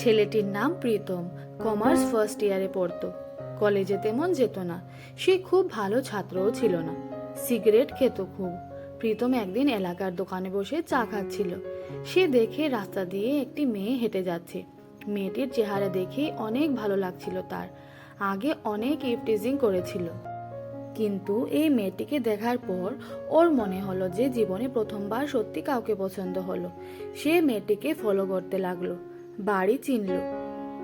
ছেলেটির নাম Pritam. Commerce first ইয়ারে পড়তো। কলেজে তেমন যেত না। সে খুব ভালো ছাত্রও ছিল না। সিগারেট খেত খুব। প্রীতম একদিন এলাকার দোকানে বসে চা খাচ্ছিল। সে দেখে রাস্তা দিয়ে একটি মেয়ে হেঁটে যাচ্ছে। মেয়েটির চেহারা দেখে অনেক ভালো লাগছিল তার। আগে অনেক ইফটিজিং করেছিল। কিন্তু এই মেয়েটিকে দেখার পর ওর মনে হলো যে জীবনে প্রথমবার সত্যি কাউকে পছন্দ হলো। সে মেয়েটিকে ফলো করতে লাগল। বাড়ি চিনল।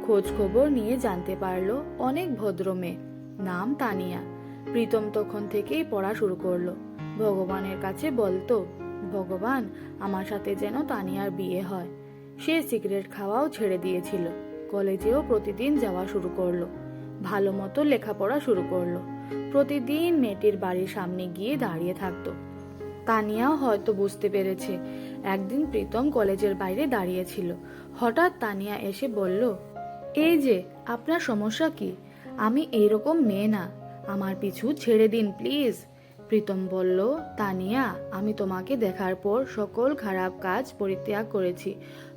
খোঁজ খবর নিয়ে জানতে পারল অনেক ভদ্র মেয়ে। নাম তানিয়া। প্রীতম তখন থেকেই পড়া শুরু করল। ভগবানের কাছে বলতো, ভগবান, আমার সাথে যেন তানিয়ার বিয়ে হয়। সে সিগারেট খাওয়াও ছেড়ে দিয়েছিল। কলেজেও প্রতিদিন যাওয়া শুরু করল। ভালো মতো লেখাপড়া শুরু করল। প্রতিদিন মেয়েটির বাড়ির সামনে গিয়ে দাঁড়িয়ে থাকতো। তানিয়াও হয়তো বুঝতে পেরেছে। একদিন প্রীতম কলেজের বাইরে দাঁড়িয়েছিল। হঠাৎ তানিয়া এসে বলল, এই যে, আপনার সমস্যা কি? আমি এইরকম মেয়ে না। আমার পিছু ছেড়ে দিন, প্লিজ। প্রীতম বলল, তানিয়া, আমি তোমাকে দেখার পর সকল খারাপ কাজ পরিত্যাগ করেছি,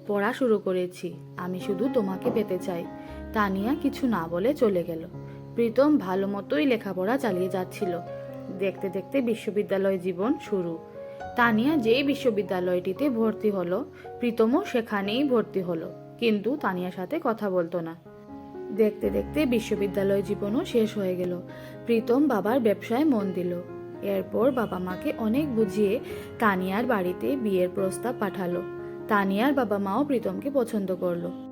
পড়া শুরু করেছি। আমি শুধু তোমাকে পেতে চাই। তানিয়া কিছু না বলে চলে গেল। প্রীতম ভালো মতোই লেখাপড়া চালিয়ে যাচ্ছিল। দেখতে দেখতে বিশ্ববিদ্যালয় জীবন শুরু। তানিয়া যেই বিশ্ববিদ্যালয়টিতে ভর্তি হলো, প্রীতমও সেখানেই ভর্তি হলো, কিন্তু তানিয়ার সাথে কথা বলতো না। দেখতে দেখতে বিশ্ববিদ্যালয় জীবনও শেষ হয়ে গেল। প্রীতম বাবার ব্যবসায় মন দিল। এরপর বাবা মাকে অনেক বুঝিয়ে তানিয়ার বাড়িতে বিয়ের প্রস্তাব পাঠালো। তানিয়ার বাবা মাও প্রীতমকে পছন্দ করল।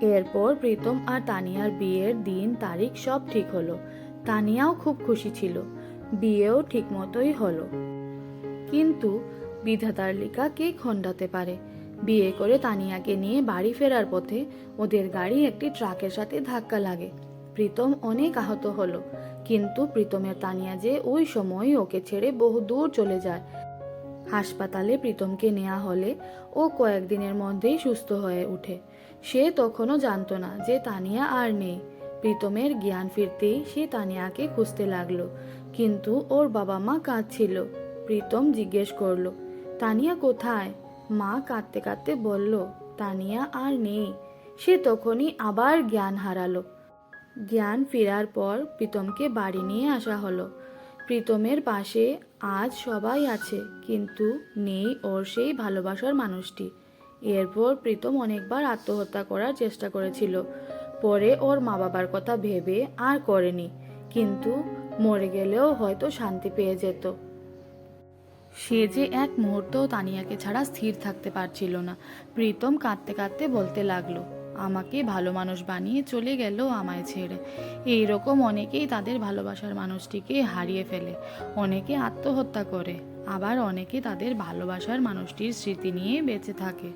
এরপর প্রীতম আর তানিয়ার বিয়ের দিন তারিখ সব ঠিক হলো। তানিয়াও খুব খুশি ছিল। বিয়েও ঠিক মতোই হলো। কিন্তু বিধাতার লিকা কে খণ্ডাতে পারে? বিয়ে করে তানিয়াকে নিয়ে বাড়ি ফেরার পথে ওদের গাড়ি একটি ট্রাকের সাথে ধাক্কা লাগে। প্রীতম অনেক আহত হলো, কিন্তু প্রীতমের তানিয়া যে ওই সময় ওকে ছেড়ে বহু দূর চলে যায়। হাসপাতালে প্রীতমকে নেওয়া হলে ও কয়েকদিনের মধ্যেই সুস্থ হয়ে ওঠে। সে তখনও জানতো না যে তানিয়া আর নেই। প্রীতমের জ্ঞান ফিরতেই সে তানিয়াকে খুঁজতে লাগল। কিন্তু ওর বাবা মা কাঁদছিল। প্রীতম জিজ্ঞেস করল, তানিয়া কোথায়? মা কাঁদতে কাঁদতে বলল, তানিয়া আর নেই। সে তখনই আবার জ্ঞান হারালো। জ্ঞান ফেরার পর প্রীতমকে বাড়ি নিয়ে আসা হলো। প্রীতমের পাশে আজ সবাই আছে, কিন্তু নেই ওর সেই ভালোবাসার মানুষটি। এরপর প্রীতম অনেকবার আত্মহত্যা করার চেষ্টা করেছিল। পরে ওর মা বাবার কথা ভেবে আর করেনি, কিন্তু মরে গেলেও হয়তো শান্তি পেয়ে যেত। সে যে এক মুহূর্ত তানিয়াকে ছাড়া স্থির থাকতে পারছিল না। প্রীতম কাঁদতে কাঁদতে বলতে লাগল, আমাকে ভালো মানুষ বানিয়ে চলে গেল আমায় ছেড়ে। এই রকম অনেকেই তাদের ভালোবাসার মানুষটিকে হারিয়ে ফেলে। অনেকে আত্মহত্যা করে, আবার অনেকে তাদের ভালোবাসার মানুষটির স্মৃতি নিয়ে বেঁচে থাকে।